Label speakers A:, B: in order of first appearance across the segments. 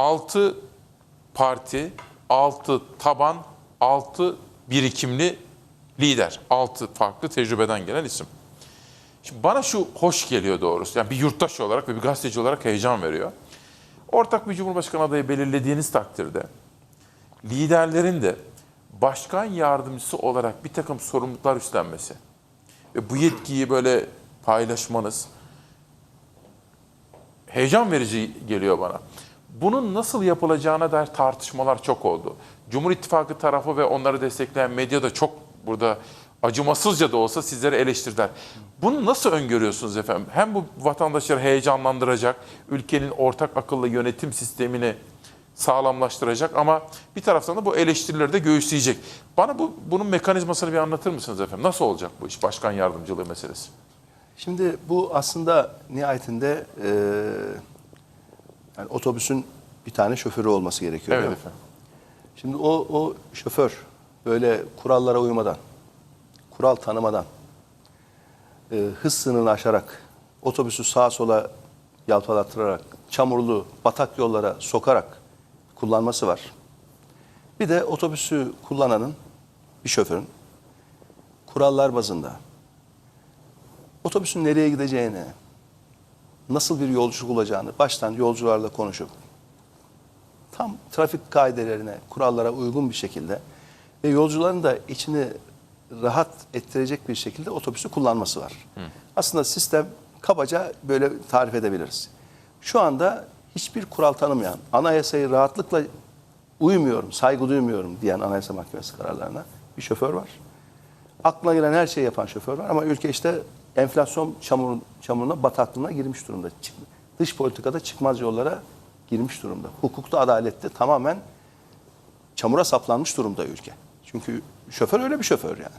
A: 6 parti, 6 taban, 6 birikimli lider. 6 farklı tecrübeden gelen isim. Şimdi bana şu hoş geliyor doğrusu. Yani bir yurttaş olarak ve bir gazeteci olarak heyecan veriyor. Ortak bir cumhurbaşkanı adayı belirlediğiniz takdirde liderlerin de başkan yardımcısı olarak bir takım sorumluluklar üstlenmesi ve bu yetkiyi böyle paylaşmanız heyecan verici geliyor bana. Bunun nasıl yapılacağına dair tartışmalar çok oldu. Cumhur İttifakı tarafı ve onları destekleyen medya da çok burada acımasızca da olsa sizleri eleştirdiler. Bunu nasıl öngörüyorsunuz efendim? Hem bu vatandaşları heyecanlandıracak, ülkenin ortak akıllı yönetim sistemini sağlamlaştıracak ama bir taraftan da bu eleştirileri de göğüsleyecek. Bana bu bunun mekanizmasını bir anlatır mısınız efendim? Nasıl olacak bu iş? Başkan yardımcılığı meselesi.
B: Şimdi bu aslında nihayetinde e, yani otobüsün bir tane şoförü olması gerekiyor.
A: Evet
B: değil mi?
A: efendim.
B: Şimdi o, o şoför böyle kurallara uymadan, kural tanımadan, e, hız sınırını aşarak, otobüsü sağa sola yalpalattırarak, çamurlu, batak yollara sokarak kullanması var. Bir de otobüsü kullananın, bir şoförün kurallar bazında otobüsün nereye gideceğini, nasıl bir yolculuk olacağını baştan yolcularla konuşup tam trafik kaidelerine, kurallara uygun bir şekilde ve yolcuların da içini rahat ettirecek bir şekilde otobüsü kullanması var. Aslında sistem kabaca böyle tarif edebiliriz. Şu anda hiçbir kural tanımayan, anayasayı rahatlıkla uymuyorum, saygı duymuyorum diyen Anayasa Mahkemesi kararlarına bir şoför var. Aklına gelen her şeyi yapan şoför var ama ülke işte enflasyon çamur, çamuruna, bataklığına girmiş durumda. Çık- dış politikada çıkmaz yollara girmiş durumda. Hukukta, adalette tamamen çamura saplanmış durumda ülke. Çünkü şoför öyle bir şoför yani.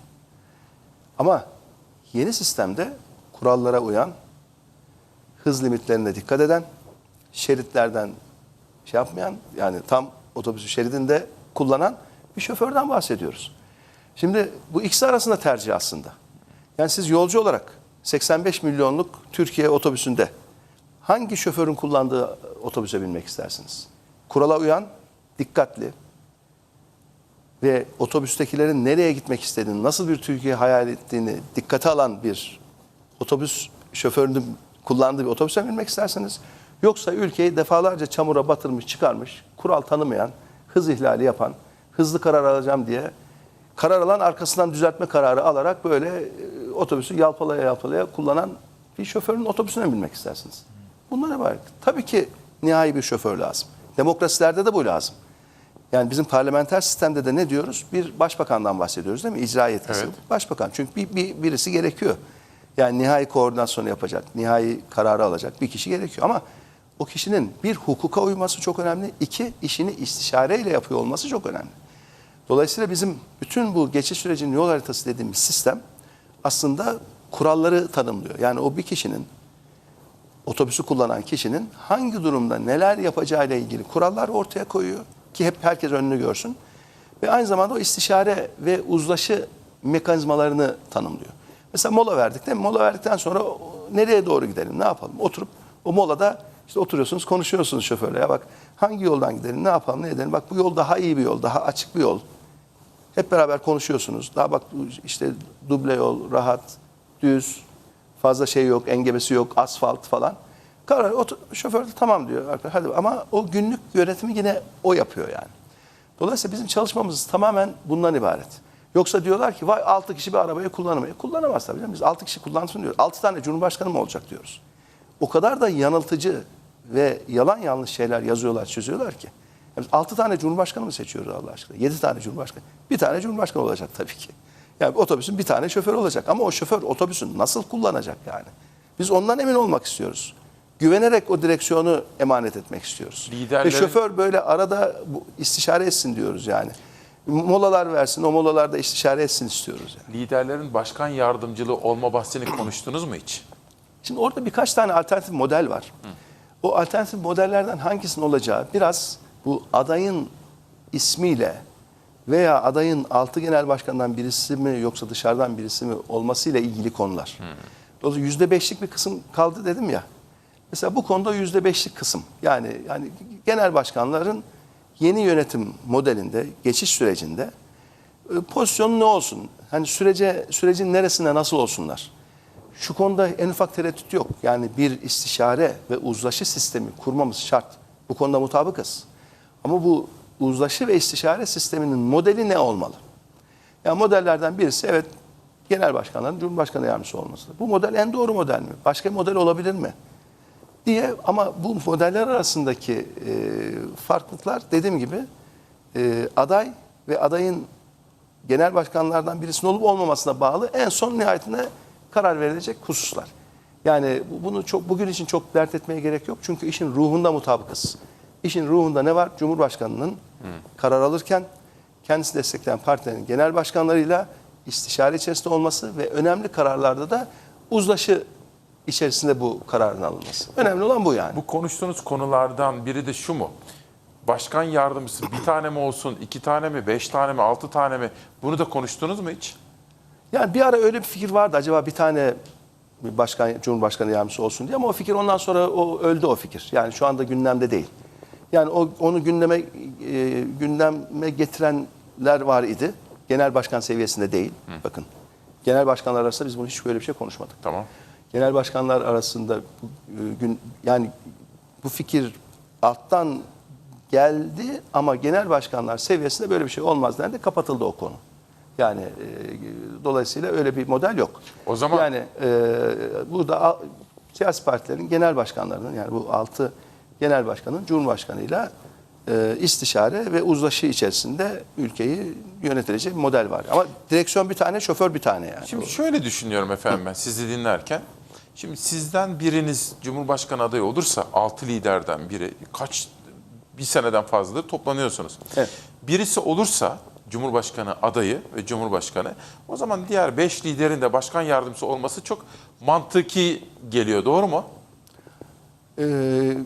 B: Ama yeni sistemde kurallara uyan, hız limitlerine dikkat eden, şeritlerden şey yapmayan, yani tam otobüsü şeridinde kullanan bir şoförden bahsediyoruz. Şimdi bu ikisi arasında tercih aslında. Yani siz yolcu olarak 85 milyonluk Türkiye otobüsünde. Hangi şoförün kullandığı otobüse binmek istersiniz? Kurala uyan, dikkatli. Ve otobüstekilerin nereye gitmek istediğini, nasıl bir Türkiye hayal ettiğini dikkate alan bir otobüs şoförünün kullandığı bir otobüse binmek isterseniz yoksa ülkeyi defalarca çamura batırmış, çıkarmış, kural tanımayan, hız ihlali yapan, hızlı karar alacağım diye karar alan arkasından düzeltme kararı alarak böyle e, otobüsü yalpalaya yalpalaya kullanan bir şoförün otobüsüne binmek istersiniz. Bunlar ibaret. Tabii ki nihai bir şoför lazım. Demokrasilerde de bu lazım. Yani bizim parlamenter sistemde de ne diyoruz? Bir başbakandan bahsediyoruz değil mi? İcra yetkisi.
A: Evet.
B: Başbakan. Çünkü bir, bir, birisi gerekiyor. Yani nihai koordinasyonu yapacak, nihai kararı alacak bir kişi gerekiyor. Ama o kişinin bir hukuka uyması çok önemli. İki, işini istişareyle yapıyor olması çok önemli. Dolayısıyla bizim bütün bu geçiş sürecinin yol haritası dediğimiz sistem aslında kuralları tanımlıyor. Yani o bir kişinin otobüsü kullanan kişinin hangi durumda neler yapacağıyla ilgili kurallar ortaya koyuyor ki hep herkes önünü görsün. Ve aynı zamanda o istişare ve uzlaşı mekanizmalarını tanımlıyor. Mesela mola verdik değil mi? Mola verdikten sonra nereye doğru gidelim, ne yapalım? Oturup o molada işte oturuyorsunuz, konuşuyorsunuz şoförle. Ya bak hangi yoldan gidelim, ne yapalım, ne edelim? Bak bu yol daha iyi bir yol, daha açık bir yol. Hep beraber konuşuyorsunuz. Daha bak işte duble yol, rahat, düz, fazla şey yok, engebesi yok, asfalt falan. Karar, otur, şoför de tamam diyor. Hadi ama o günlük yönetimi yine o yapıyor yani. Dolayısıyla bizim çalışmamız tamamen bundan ibaret. Yoksa diyorlar ki vay 6 kişi bir arabayı kullanamıyor. Kullanamaz tabii. canım. Biz 6 kişi kullansın diyoruz. 6 tane cumhurbaşkanı mı olacak diyoruz. O kadar da yanıltıcı ve yalan yanlış şeyler yazıyorlar, çözüyorlar ki. Yani biz 6 tane cumhurbaşkanı mı seçiyoruz Allah aşkına? 7 tane cumhurbaşkanı. Bir tane cumhurbaşkanı olacak tabii ki. Yani otobüsün bir tane şoför olacak. Ama o şoför otobüsün nasıl kullanacak yani? Biz ondan emin olmak istiyoruz. Güvenerek o direksiyonu emanet etmek istiyoruz.
A: Liderlerin-
B: Ve şoför böyle arada istişare etsin diyoruz yani. Molalar versin, o molalarda istişare etsin istiyoruz yani.
A: Liderlerin başkan yardımcılığı olma bahsini konuştunuz mu hiç?
B: Şimdi orada birkaç tane alternatif model var. O alternatif modellerden hangisinin olacağı biraz bu adayın ismiyle veya adayın altı genel başkandan birisi mi yoksa dışarıdan birisi mi olmasıyla ilgili konular. Dolayısıyla yüzde beşlik bir kısım kaldı dedim ya. Mesela bu konuda yüzde beşlik kısım. Yani yani genel başkanların yeni yönetim modelinde, geçiş sürecinde e, pozisyonu ne olsun? Hani sürece sürecin neresinde nasıl olsunlar? Şu konuda en ufak tereddüt yok. Yani bir istişare ve uzlaşı sistemi kurmamız şart. Bu konuda mutabıkız. Ama bu uzlaşı ve istişare sisteminin modeli ne olmalı? Ya modellerden birisi evet genel başkanların cumhurbaşkanı yardımcısı olması. Bu model en doğru model mi? Başka model olabilir mi? diye ama bu modeller arasındaki e, farklılıklar dediğim gibi e, aday ve adayın genel başkanlardan birisinin olup olmamasına bağlı en son nihayetinde karar verilecek hususlar. Yani bu- bunu çok bugün için çok dert etmeye gerek yok. Çünkü işin ruhunda mutabıkız. İşin ruhunda ne var? Cumhurbaşkanının karar alırken kendisi destekleyen partilerin genel başkanlarıyla istişare içerisinde olması ve önemli kararlarda da uzlaşı içerisinde bu kararın alınması. Önemli olan bu yani.
A: Bu konuştuğunuz konulardan biri de şu mu? Başkan yardımcısı bir tane mi olsun, iki tane mi, beş tane mi, altı tane mi? Bunu da konuştunuz mu hiç?
B: Yani bir ara öyle bir fikir vardı. Acaba bir tane başkan, Cumhurbaşkanı yardımcısı olsun diye ama o fikir ondan sonra o öldü o fikir. Yani şu anda gündemde değil. Yani o onu gündeme e, gündeme getirenler var idi. Genel başkan seviyesinde değil. Bakın. Genel başkanlar arasında biz bunu hiç böyle bir şey konuşmadık.
A: Tamam.
B: Genel başkanlar arasında bu, e, gün yani bu fikir alttan geldi ama genel başkanlar seviyesinde böyle bir şey olmaz dendi. Kapatıldı o konu. Yani e, dolayısıyla öyle bir model yok.
A: O zaman-
B: yani e, burada siyasi partilerin genel başkanlarının yani bu altı genel başkanın cumhurbaşkanıyla e, istişare ve uzlaşı içerisinde ülkeyi yönetilecek bir model var. Ama direksiyon bir tane, şoför bir tane yani.
A: Şimdi şöyle düşünüyorum efendim ben sizi dinlerken. Şimdi sizden biriniz Cumhurbaşkanı adayı olursa altı liderden biri kaç bir seneden fazladır toplanıyorsunuz.
B: Evet.
A: Birisi olursa Cumhurbaşkanı adayı ve Cumhurbaşkanı o zaman diğer beş liderin de başkan yardımcısı olması çok mantıki geliyor doğru mu?
B: Ee,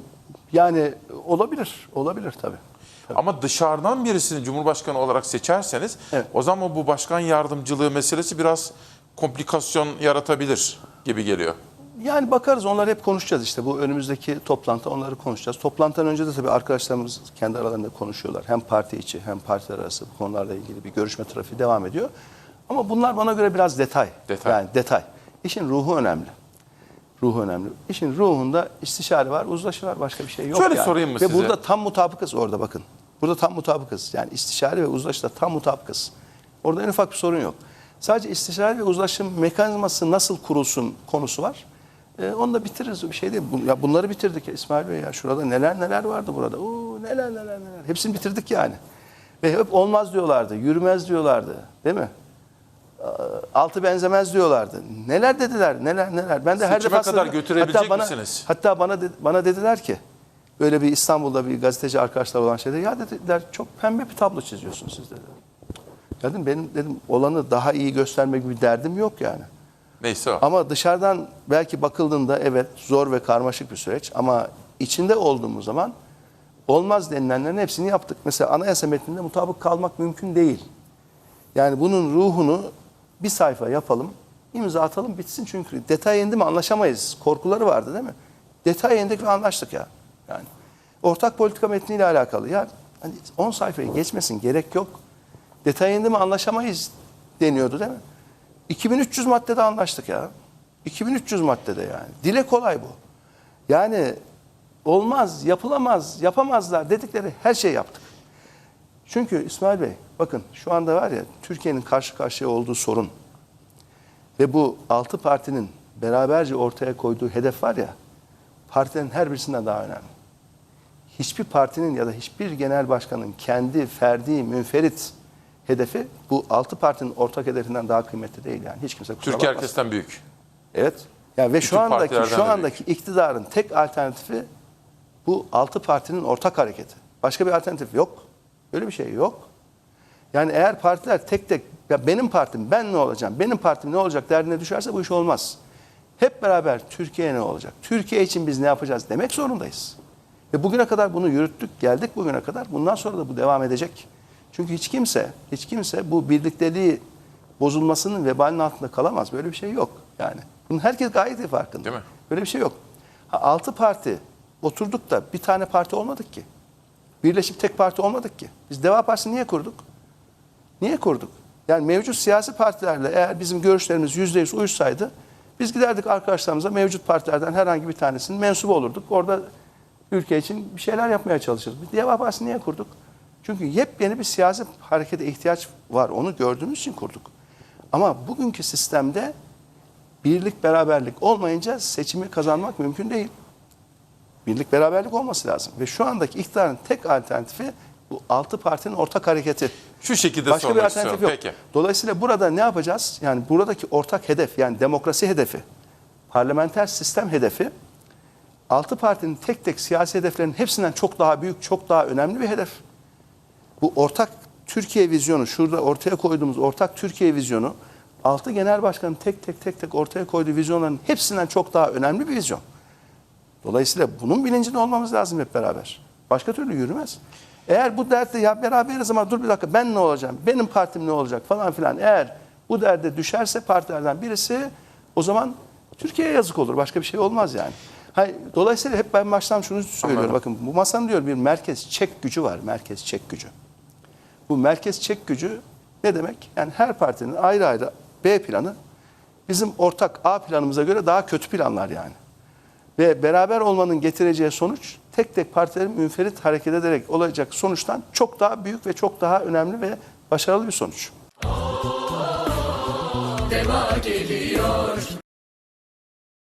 B: yani olabilir, olabilir tabii.
A: Ama dışarıdan birisini Cumhurbaşkanı olarak seçerseniz
B: Evet.
A: o zaman bu başkan yardımcılığı meselesi biraz komplikasyon yaratabilir gibi geliyor.
B: Yani bakarız onları hep konuşacağız işte bu önümüzdeki toplantı onları konuşacağız. Toplantıdan önce de tabii arkadaşlarımız kendi aralarında konuşuyorlar. Hem parti içi hem partiler arası bu konularla ilgili bir görüşme trafiği devam ediyor. Ama bunlar bana göre biraz detay.
A: Detay.
B: Yani detay. İşin ruhu önemli. Ruhu önemli. İşin ruhunda istişare var, uzlaşı var. Başka bir şey yok
A: Şöyle
B: yani.
A: sorayım mı
B: ve
A: size?
B: burada tam mutabıkız orada bakın. Burada tam mutabıkız. Yani istişare ve uzlaşıda tam mutabıkız. Orada en ufak bir sorun yok. Sadece istişare ve uzlaşım mekanizması nasıl kurulsun konusu var. Ee, onu da bitiririz bir şey değil. Ya bunları bitirdik ya İsmail Bey ya. Şurada neler neler vardı burada. Oo, neler neler neler. Hepsini bitirdik yani. Ve hep olmaz diyorlardı, yürümez diyorlardı. Değil mi? Altı benzemez diyorlardı. Neler dediler, neler neler. Ben de her
A: Seçime
B: defasında
A: kadar götürebilecek
B: hatta bana,
A: misiniz?
B: Hatta bana de- bana dediler ki böyle bir İstanbul'da bir gazeteci arkadaşlar olan şeyde ya dediler çok pembe bir tablo çiziyorsunuz siz dediler. Dedim benim dedim olanı daha iyi göstermek gibi derdim yok yani.
A: Neyse o.
B: Ama dışarıdan belki bakıldığında evet zor ve karmaşık bir süreç ama içinde olduğumuz zaman olmaz denilenlerin hepsini yaptık. Mesela anayasa metninde mutabık kalmak mümkün değil. Yani bunun ruhunu bir sayfa yapalım, imza atalım bitsin çünkü detay indi mi anlaşamayız. Korkuları vardı değil mi? Detay indik ve anlaştık ya. Yani ortak politika metniyle alakalı. Ya hani 10 sayfayı geçmesin gerek yok. Detay indi mi anlaşamayız deniyordu değil mi? 2300 maddede anlaştık ya. 2300 maddede yani. Dile kolay bu. Yani olmaz, yapılamaz, yapamazlar dedikleri her şeyi yaptık. Çünkü İsmail Bey bakın şu anda var ya Türkiye'nin karşı karşıya olduğu sorun ve bu altı partinin beraberce ortaya koyduğu hedef var ya partilerin her birisinden daha önemli. Hiçbir partinin ya da hiçbir genel başkanın kendi ferdi, münferit hedefi bu altı partinin ortak hedefinden daha kıymetli değil yani. Hiç kimse kusura
A: Türkiye
B: bakmasın.
A: herkesten büyük.
B: Evet. Yani ve şu
A: Bütün
B: andaki
A: partilerden
B: şu andaki iktidarın tek alternatifi bu altı partinin ortak hareketi. Başka bir alternatif yok. Öyle bir şey yok. Yani eğer partiler tek tek ya benim partim ben ne olacağım? Benim partim ne olacak derdine düşerse bu iş olmaz. Hep beraber Türkiye ne olacak? Türkiye için biz ne yapacağız demek zorundayız. Ve bugüne kadar bunu yürüttük, geldik bugüne kadar. Bundan sonra da bu devam edecek. Çünkü hiç kimse, hiç kimse bu birlikteliği bozulmasının vebalinin altında kalamaz. Böyle bir şey yok yani. Bunun herkes gayet iyi farkında.
A: Değil mi?
B: Böyle bir şey yok. Ha, altı parti oturduk da bir tane parti olmadık ki. Birleşip tek parti olmadık ki. Biz Deva Partisi'ni niye kurduk? Niye kurduk? Yani mevcut siyasi partilerle eğer bizim görüşlerimiz yüzde yüz uyuşsaydı biz giderdik arkadaşlarımıza mevcut partilerden herhangi bir tanesinin mensubu olurduk. Orada ülke için bir şeyler yapmaya çalışırız. Bir Deva Partisi niye kurduk? Çünkü yepyeni bir siyasi harekete ihtiyaç var. Onu gördüğümüz için kurduk. Ama bugünkü sistemde birlik beraberlik olmayınca seçimi kazanmak mümkün değil. Birlik beraberlik olması lazım. Ve şu andaki iktidarın tek alternatifi bu altı partinin ortak hareketi.
A: Şu şekilde
B: Başka bir
A: sormak
B: alternatif
A: istiyorum.
B: yok.
A: Peki.
B: Dolayısıyla burada ne yapacağız? Yani buradaki ortak hedef yani demokrasi hedefi, parlamenter sistem hedefi altı partinin tek tek siyasi hedeflerinin hepsinden çok daha büyük, çok daha önemli bir hedef. Bu ortak Türkiye vizyonu, şurada ortaya koyduğumuz ortak Türkiye vizyonu, altı genel başkanın tek tek tek tek ortaya koyduğu vizyonların hepsinden çok daha önemli bir vizyon. Dolayısıyla bunun bilincinde olmamız lazım hep beraber. Başka türlü yürümez. Eğer bu dertte ya beraberiz ama dur bir dakika ben ne olacağım, benim partim ne olacak falan filan. Eğer bu derde düşerse partilerden birisi o zaman Türkiye'ye yazık olur. Başka bir şey olmaz yani. Hayır, dolayısıyla hep ben baştan şunu söylüyorum.
A: Anladım.
B: Bakın bu masanın diyor bir merkez çek gücü var. Merkez çek gücü. Bu merkez çek gücü ne demek? Yani her partinin ayrı ayrı B planı bizim ortak A planımıza göre daha kötü planlar yani. Ve beraber olmanın getireceği sonuç tek tek partilerin münferit hareket ederek olacak sonuçtan çok daha büyük ve çok daha önemli ve başarılı bir sonuç.
C: Deva geliyor